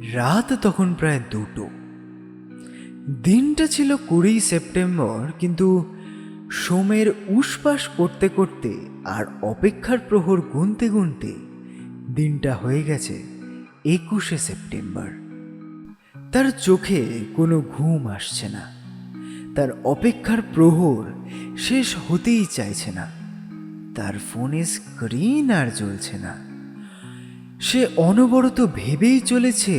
রাত তখন প্রায় দুটো। দিনটা ছিল কুড়ি সেপ্টেম্বর, কিন্তু সোমের উসপাস করতে করতে আর অপেক্ষার প্রহর গুনতে গুনতে দিনটা হয়ে গেছে একুশে সেপ্টেম্বর। তার চোখে কোনো ঘুম আসছে না। তার অপেক্ষার প্রহর শেষ হতেই চাইছে না। তার ফোনে স্ক্রিন আর জ্বলছে না। সে অনবরত ভেবেই চলেছে,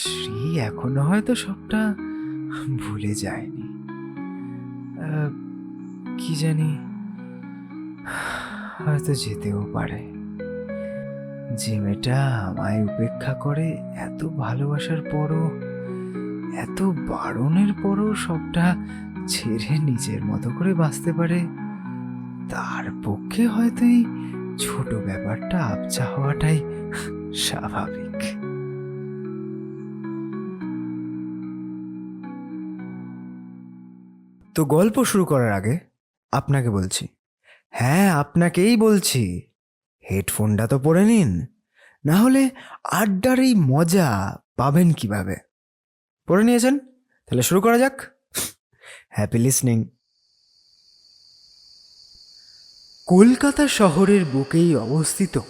শ্রী এখনও হয়তো সবটা ভুলে যায়নি। কি জানি, হয়তো যেতেও পারে। যে মেয়েটা আমায় উপেক্ষা করে এত ভালোবাসার পরও, এত বারণের পরও সবটা ছেড়ে নিজের মতো করে বাঁচতে পারে, তার পক্ষে হয়তো এই ছোট ব্যাপারটা আবছা হওয়াটাই স্বাভাবিক। তো গল্প শুরু করার আগে আপনাকে বলছি। হ্যাঁ আপনাকেই বলছি। হেডফোনটা তো পরে নিন। না হলে আড্ডার এই মজা পাবেন কীভাবে? পরে নিয়েছেন? তাহলে শুরু করা যাক। Happy listening. কলকাতা শহরের বুকেই অবস্থিত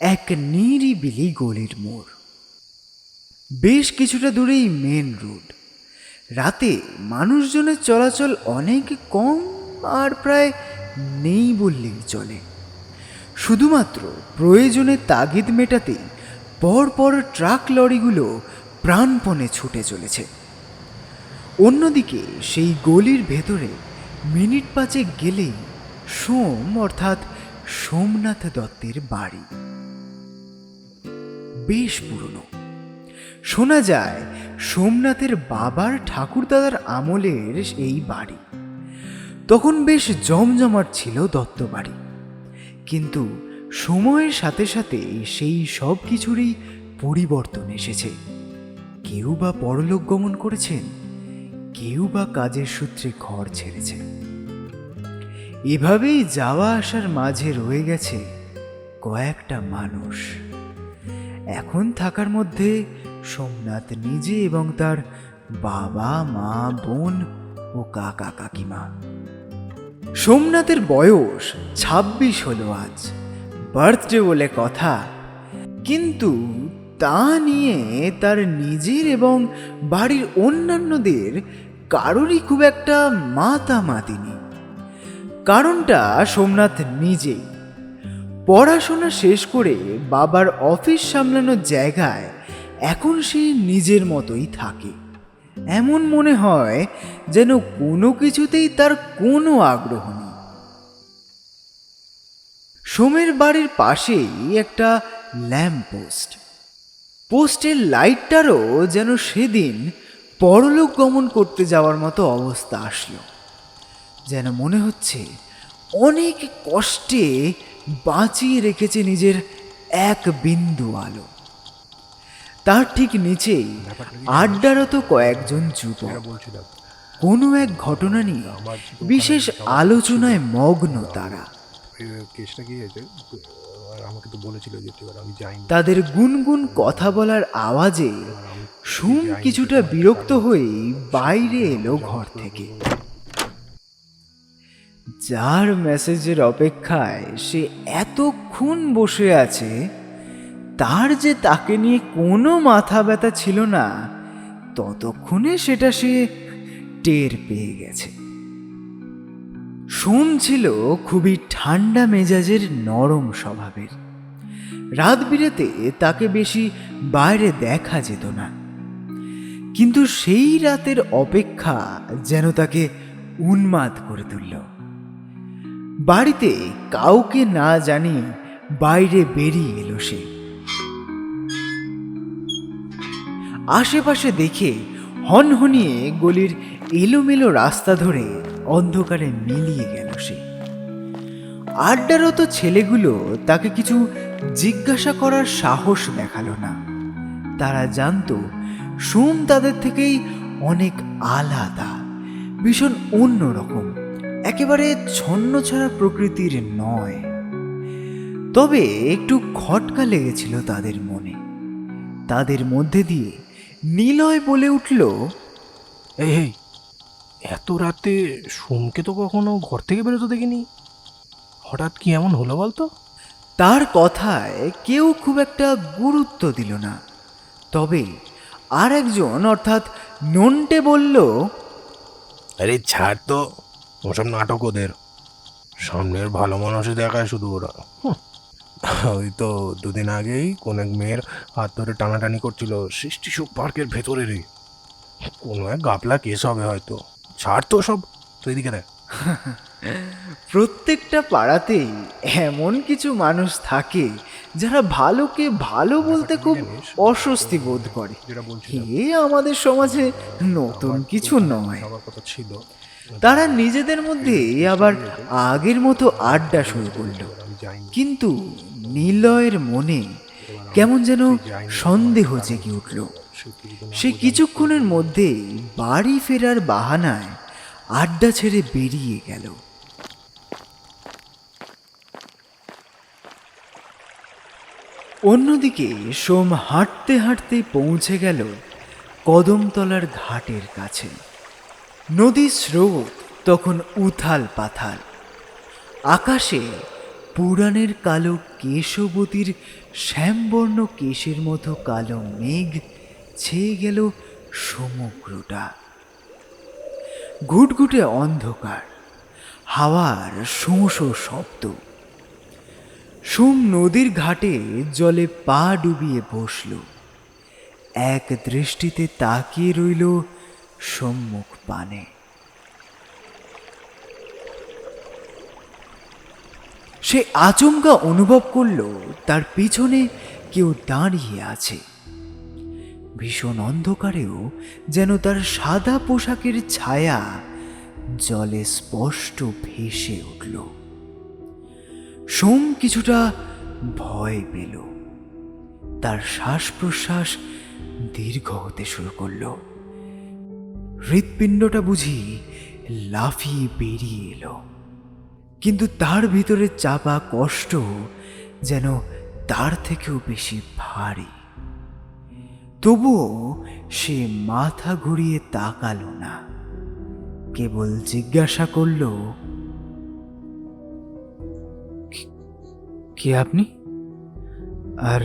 এক নিরিবিলি গলির মোড়। বেশ কিছুটা দূরেই মেন রোড। রাতে মানুষজনের চলাচল অনেক কম আর প্রায় নেই বললেই চলে। শুধুমাত্র প্রয়োজনে তাগিদ মেটাতেই পরপর ট্রাক লরিগুলো প্রাণপণে ছুটে চলেছে। অন্যদিকে সেই গলির ভেতরে মিনিট পাঁচে গেলেই সোম অর্থাৎ সোমনাথ দত্তের বাড়ি। বেশ পুরনো। শোনা যায় সোমনাথের বাবার ঠাকুরদাদার আমলের এই বাড়ি। তখন বেশ জমজমাট ছিল দত্ত বাড়ি। কিন্তু সময়ের সাথে সাথে সেই সব কিছুরই পরিবর্তন এসেছে। কেউ বা পরলোক গমন করেছেন, কেউ বা কাজের সূত্রে ঘর ছেড়েছে এভাবেই যাওয়া আসার মাঝে রয়ে গেছে কয়েকটা মানুষ। এখন থাকার মধ্যে সোমনাথ নিজে এবং তার বাবা, মা, বোন ও কাকা, কাকিমা। সোমনাথের বয়স ছাব্বিশ হলো আজ, বার্থডে বলে কথা। কিন্তু তা নিয়ে তার নিজের এবং বাড়ির অন্যান্যদের কারোরই খুব একটা মাতামাতি নেই। কারণটা সোমনাথ নিজেই। পড়াশোনা শেষ করে বাবার অফিস সামলানোর জায়গায় এখন সে নিজের মতোই থাকে। এমন মনে হয় যেন কোনো কিছুতেই তার কোনো আগ্রহ নেই। সোমের বাড়ির পাশেই একটা ল্যাম্প পোস্ট পোস্টের লাইটটারও যেন সেদিন পরলোক গমন করতে যাওয়ার মতো অবস্থা আসলো। যেন মনে হচ্ছে অনেক কষ্টে বাঁচিয়ে রেখেছে নিজের এক বিন্দু আলো। তার ঠিক নিচেই আড্ডারত কয়েকজন যুবক। কোনো এক ঘটনা নিয়ে বিশেষ আলোচনায় মগ্ন তারা। তাদের গুনগুন কথা বলার আওয়াজে সুম কিছুটা বিরক্ত হয়েই বাইরে এলো ঘর থেকে। যার মেসেজের অপেক্ষায় সে এতক্ষণ বসে আছে, তার যে তাকে নিয়ে কোনো মাথা ব্যথা ছিল না, ততক্ষণে সেটা সে টের পেয়ে গেছে। সোম ছিল খুবই ঠান্ডা মেজাজের নরম স্বভাবের। রাত বিরেতে তাকে বেশি বাইরে দেখা যেত না। কিন্তু সেই রাতের অপেক্ষা যেন তাকে উন্মাদ করে তুলল। বাড়িতে কাউকে না জানিয়ে বাইরে বেরিয়ে এলো সে। আশেপাশে দেখে হনহনিয়ে গলির এলোমেলো রাস্তা ধরে অন্ধকারে মিলিয়ে গেল সে। আড্ডারত ছেলেগুলো তাকে কিছু জিজ্ঞাসা করার সাহস দেখাল না। তারা জানতো, সোম তাদের থেকেই অনেক আলাদা, ভীষণ অন্যরকম। একেবারে ছন্ন ছাড়া প্রকৃতির নয়। তবে একটু খটকা লেগেছিল তাদের মনে। তাদের মধ্যে দিয়ে নিলয় বলে উঠল এই এই এত রাতে সোমকে তো কখনো ঘর থেকে বেরোতে দেখিনি। হঠাৎ কি এমন হলো বলতো? তার কথায় কেউ খুব একটা গুরুত্ব দিল না। তবে আর একজন অর্থাৎ নন্টে বলল আরে ছাড় তো ওসব নাটক ওদের। সামনের ভালো মানুষই দেখায় শুধু ওরা। ওই তো দুদিন আগেই কোন এক মেয়ের হাত ধরে টানাটানি করছিল সৃষ্টি সুখ পার্কের ভেতরে রে কোনো এক গাপলা কেস হবে হয়তো। ছাড় তো সব। তো এদিকে দেখ। প্রত্যেকটা পাড়াতেই এমন কিছু মানুষ থাকে যারা ভালোকে ভালো বলতে খুব অস্বস্তি বোধ করে। এ আমাদের সমাজে নতুন কিছু নয়। ছিল। তারা নিজেদের মধ্যে আবার আগের মতো আড্ডা শুরু করল। কিন্তু নিলয়ের মনে কেমন যেন সন্দেহ জেগে উঠল। সে কিছুক্ষণের মধ্যে বাড়ি ফেরার বাহানায় আড্ডা ছেড়ে বেরিয়ে গেল। অন্যদিকে সোম হাঁটতে হাঁটতে পৌঁছে গেল কদমতলার ঘাটের কাছে। নদীর স্রোত, তখন উথাল পাথাল। আকাশে পুরাণের কালো কেশবতীর, শ্যামবর্ণ কেশের মতো কালো মেঘ ছেয়ে গেল সমগ্রটা ঘুটঘুটে অন্ধকার, হাওয়ার শোঁ শব্দ। সুম নদীর ঘাটে জলে পা ডুবিয়ে বসল। এক দৃষ্টিতে তাকিয়ে রইল সম্মুখ পানে। সে আচমকা অনুভব করল, তার পিছনে কেউ দাঁড়িয়ে আছে। ভীষণ অন্ধকারেও যেন তার সাদা পোশাকের ছায়া জলে স্পষ্ট ভেসে উঠল। সোম কিছুটা ভয় পেল। তার শ্বাস প্রশ্বাস দীর্ঘ হতে শুরু করল। হৃৎপিণ্ডটা বুঝি লাফিয়ে বেরিয়ে এলো। কিন্তু তার ভিতরে চাপা কষ্ট যেন তার থেকেও বেশি ভারী। তবুও সে মাথা ঘুরিয়ে তাকালো না। কেবল জিজ্ঞাসা করল, কে আপনি? আর,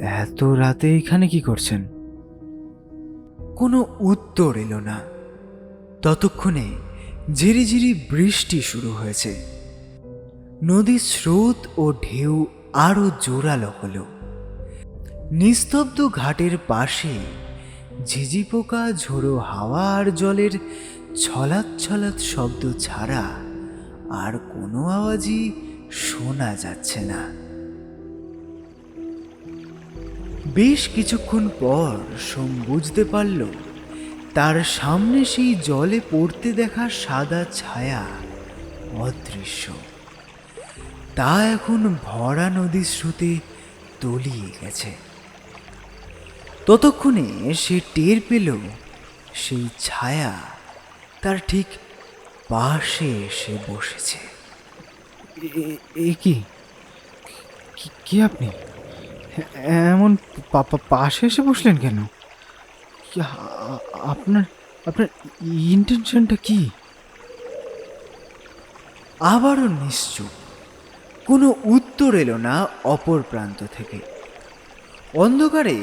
এত রাতে এখানে কি করছেন? কোনো উত্তর এলো না। ততক্ষণে ঝিরিঝিরি বৃষ্টি শুরু হয়েছে। নদীর স্রোত ও ঢেউ আরও জোরালো হলো। নিস্তব্ধ ঘাটের পাশে ঝিঝি পোকা ঝোড়ো হাওয়া আর জলের ছলাৎ ছলাৎ শব্দ ছাড়া আর কোনো আওয়াজই শোনা যাচ্ছে না। বেশ কিছুক্ষণ পর সোম বুঝতে পারল, তার সামনে সেই জলে পড়তে দেখা সাদা ছায়া অদৃশ্য। তা এখন ভরা নদীর স্রোতে তলিয়ে গেছে। ততক্ষণে সে টের পেল, সেই ছায়া তার ঠিক পাশে এসে বসেছে। এ- কি আপনি? এমন পাশে এসে বসলেন কেন? আপনার আপনার ইন্টেনশনটা কি? আবারও নিশ্চুপ। কোনো উত্তর এলো না অপর প্রান্ত থেকে। অন্ধকারে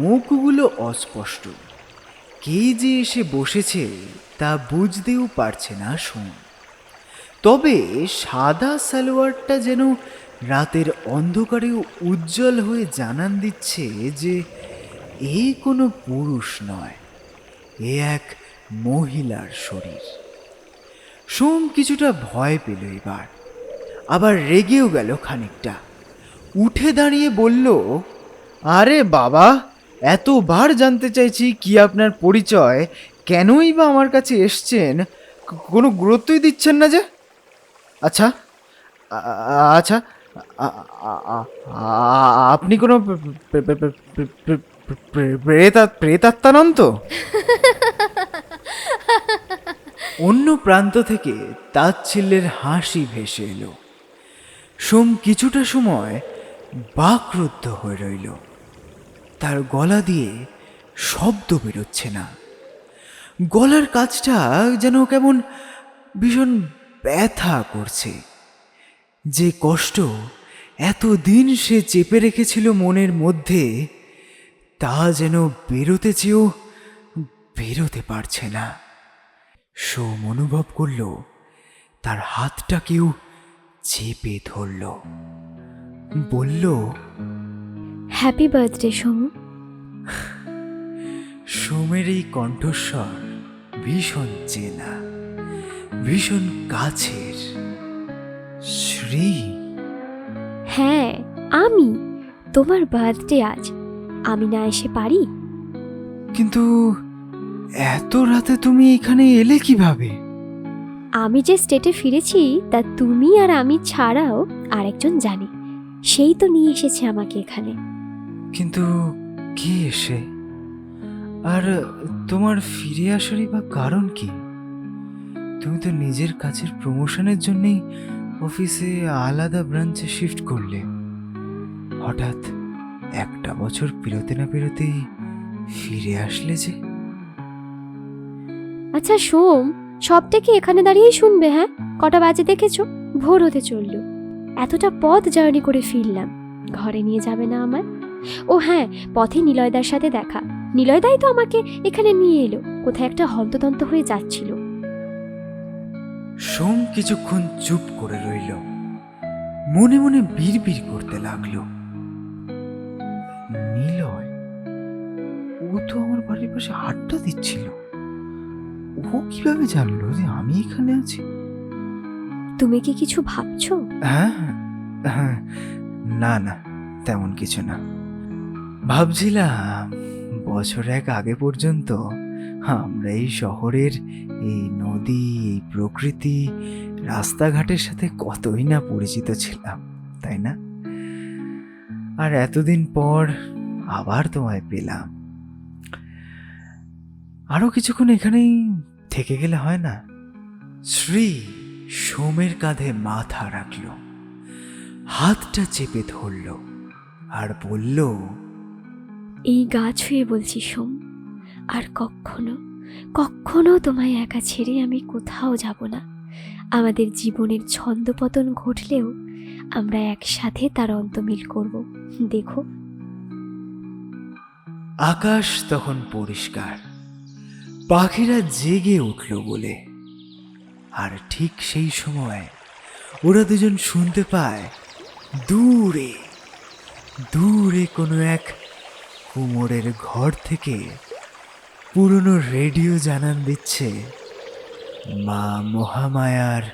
মুখগুলো অস্পষ্ট। কে যে এসে বসেছে তা বুঝতেও পারছে না সোম। তবে সাদা সালোয়ারটা যেন রাতের অন্ধকারেও উজ্জ্বল হয়ে জানান দিচ্ছে যে এ কোনো পুরুষ নয়, এ এক মহিলার শরীর। সোম কিছুটা ভয় পেল এবার, আবার রেগেও গেল খানিকটা। উঠে দাঁড়িয়ে বলল, আরে বাবা, এতবার জানতে চাইছি কি আপনার পরিচয়, কেনই বা আমার কাছে এসছেন? কোনো গুরুত্বই দিচ্ছেন না যে? আচ্ছা আচ্ছা আপনি কোনো প্রে- প্রে- প্রে- প্রে- প্রে- প্রে- প্রে- প্রেতা- প্রেতাত্মা নন তো অন্য প্রান্ত থেকে তাচ্ছিল্যের হাসি ভেসে এলো। সোম কিছুটা সময় বাকরুদ্ধ হয়ে রইল। তার গলা দিয়ে শব্দ বেরোচ্ছে না। গলার কাজটা যেন কেমন ভীষণ ব্যথা করছে। যে কষ্ট এতদিন সে চেপে রেখেছিল মনের মধ্যে তা যেন বেরোতে চেয়েও বেরোতে পারছে না। সোম অনুভব করল তার হাতটা কেউ চেপে ধরল। বলল হ্যাপি বার্থডে সোম। সোমের এই কণ্ঠস্বর ভীষণ চেনা ভীষণ কাছের। শ্রী? হ্যাঁ আমি। তোমার বার্থডে আজ। আমি না এসে পারি? কিন্তু এত রাতে তুমি এখানে এলে কীভাবে? আমি যে স্টেটে ফিরেছি তা তুমি আর আমি ছাড়াও আরেকজন জানে। সেই তো নিয়ে এসেছে আমাকে এখানে। কিন্তু কে এসে? আর তোমার ফিরে আসারই বা কারণ কি? তুমি তো নিজের কাছের প্রমোশনের জন্যই অফিসে আলাদা ব্রাঞ্চে শিফট করলে হঠাৎ একটা বছর পেরোতে না পেরোতেই ফিরে আসলে যে। আচ্ছা সোম, সবটা কি এখানে দাঁড়িয়েই শুনবে হ্যাঁ? কটা বাজে দেখেছ? ভোর হতে চলল। এতটা পথ জার্নি করে ফিরলাম। ঘরে নিয়ে যাবে না আমার ও হ্যাঁ পথে নিলয়দার সাথে দেখা। নিলয়দাই তো আমাকে এখানে নিয়ে এলো। কোথায় একটা হন্তদন্ত হয়ে যাচ্ছিল। সোম কিছুক্ষণ চুপ করে রইল। মনে মনে বিড়বিড় করতে লাগল। নিলয় ও তো আমার বাড়ির পাশে আড্ডা দিচ্ছিল। ও কীভাবে জানলো যে আমি এখানে আছি? তুমি কি কিছু ভাবছ? হ্যাঁ হ্যাঁ না না তেমন কিছু না। ভাবছিলাম বছর এক আগে পর্যন্ত আমরা এই শহরের এই নদী, এই প্রকৃতি, রাস্তাঘাটের সাথে কতই না পরিচিত ছিলাম, তাই না? আর এতদিন পর আবার তোমায় পেলাম। আরও কিছুক্ষণ এখানেই থেকে গেলে হয় না? শ্রী সোমের কাঁধে মাথা রাখল, হাতটা চেপে ধরল আর বলল, এই গা ছুঁয়ে বলছি সোম। আর কখনো কখনো তোমায় একা ছেড়ে আমি কোথাও যাব না। আমাদের জীবনের ছন্দপতন ঘটলেও আমরা একসাথে তার অন্তমিল করব। দেখো। আকাশ তখন পরিষ্কার। পাখিরা জেগে উঠল বলে। আর ঠিক সেই সময় ওরা দুজন শুনতে পায়, দূরে দূরে কোনো এক কুমোরের ঘর থেকে পুরনো রেডিও জানান দিচ্ছে মা মহামায়ার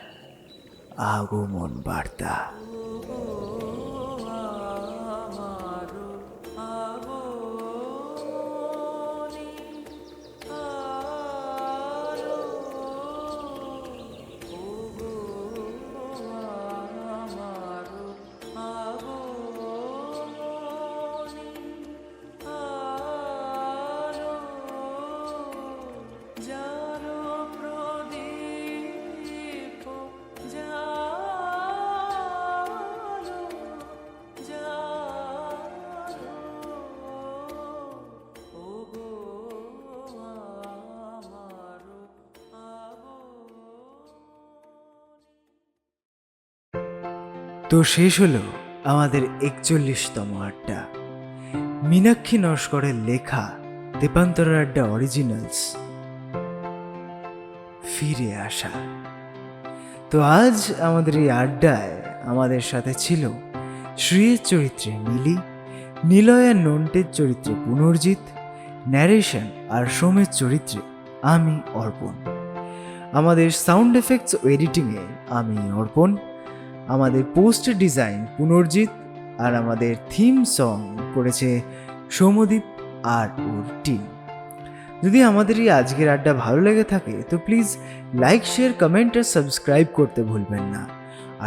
আগমন বার্তা। তো শেষ হলো আমাদের একচল্লিশতম আড্ডা। মীনাক্ষী নস্করের লেখা দীপান্তর আড্ডা অরিজিনালস ফিরে আসা। তো আজ আমাদের এই আড্ডায় আমাদের সাথে ছিল শ্রীয়ের চরিত্রে মিলি, নিলয়া নন্টের চরিত্রে পুনর্জিৎ ন্যারেশন আর সোমের চরিত্রে আমি অর্পণ। আমাদের সাউন্ড এফেক্টস ও এডিটিংয়ে আমি অর্পণ। আমাদের পোস্ট ডিজাইন, পুনর্জিৎ আর আমাদের থিম সং করেছে সৌমদীপ আর ওর টিম যদি আমাদের এই আজকের আড্ডা ভালো লেগে থাকে, তো প্লিজ লাইক শেয়ার কমেন্ট আর সাবস্ক্রাইব করতে ভুলবেন না।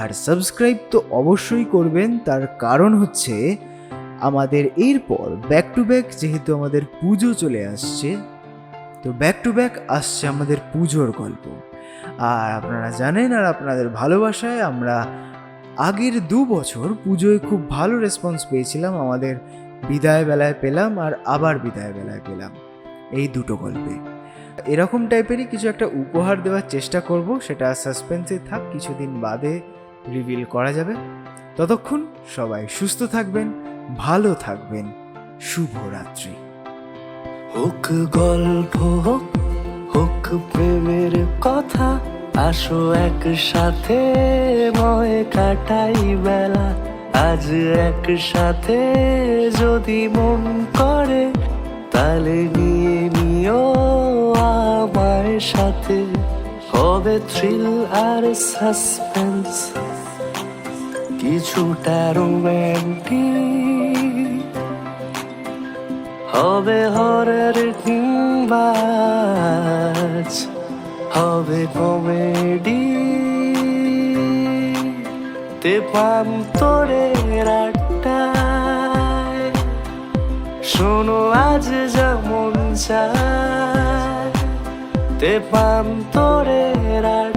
আর সাবস্ক্রাইব তো অবশ্যই করবেন, তার কারণ হচ্ছে আমাদের এরপর ব্যাক টু ব্যাক যেহেতু আমাদের পুজো চলে আসছে, তো ব্যাক টু ব্যাক আসছে আমাদের পুজোর গল্প। আর আপনারা জানেন আর আপনাদের ভালোবাসায় আমরা আগের দু বছর পুজোয় খুব ভালো রেসপন্স পেয়েছিলাম, আমাদের বিদায় বেলায় পেলাম আর আবার বিদায় বেলায় পেলাম এই দুটো গল্পে। এরকম টাইপেরই কিছু একটা উপহার দেওয়ার চেষ্টা করব, সেটা সাসপেন্সে থাক, কিছুদিন বাদে রিভিল করা যাবে। ততক্ষণ সবাই সুস্থ থাকবেন, ভালো থাকবেন। শুভরাত্রি। হোক গল্প হোক হোক প্রেমের কথা, আসো একসাথে ময় কাটাই বেলা। আজ একসাথে যদি মন করে তাহলে নিয়ে নিও আমার সাথে। হবে থ্রিল আর সাসপেন্স কিছুটা রোম্যান্টিক হবে হরের কিংবাজ, হবে কমেডি। তে পাম তোরে শোনো আজ যেমন চায়। তে পাম তোরে রাট্টায়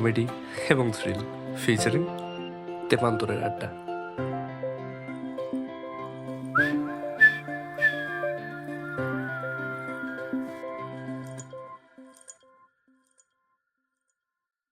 কমেডি এবং থ্রিল ফিচারিং তেপান্তরের আড্ডা।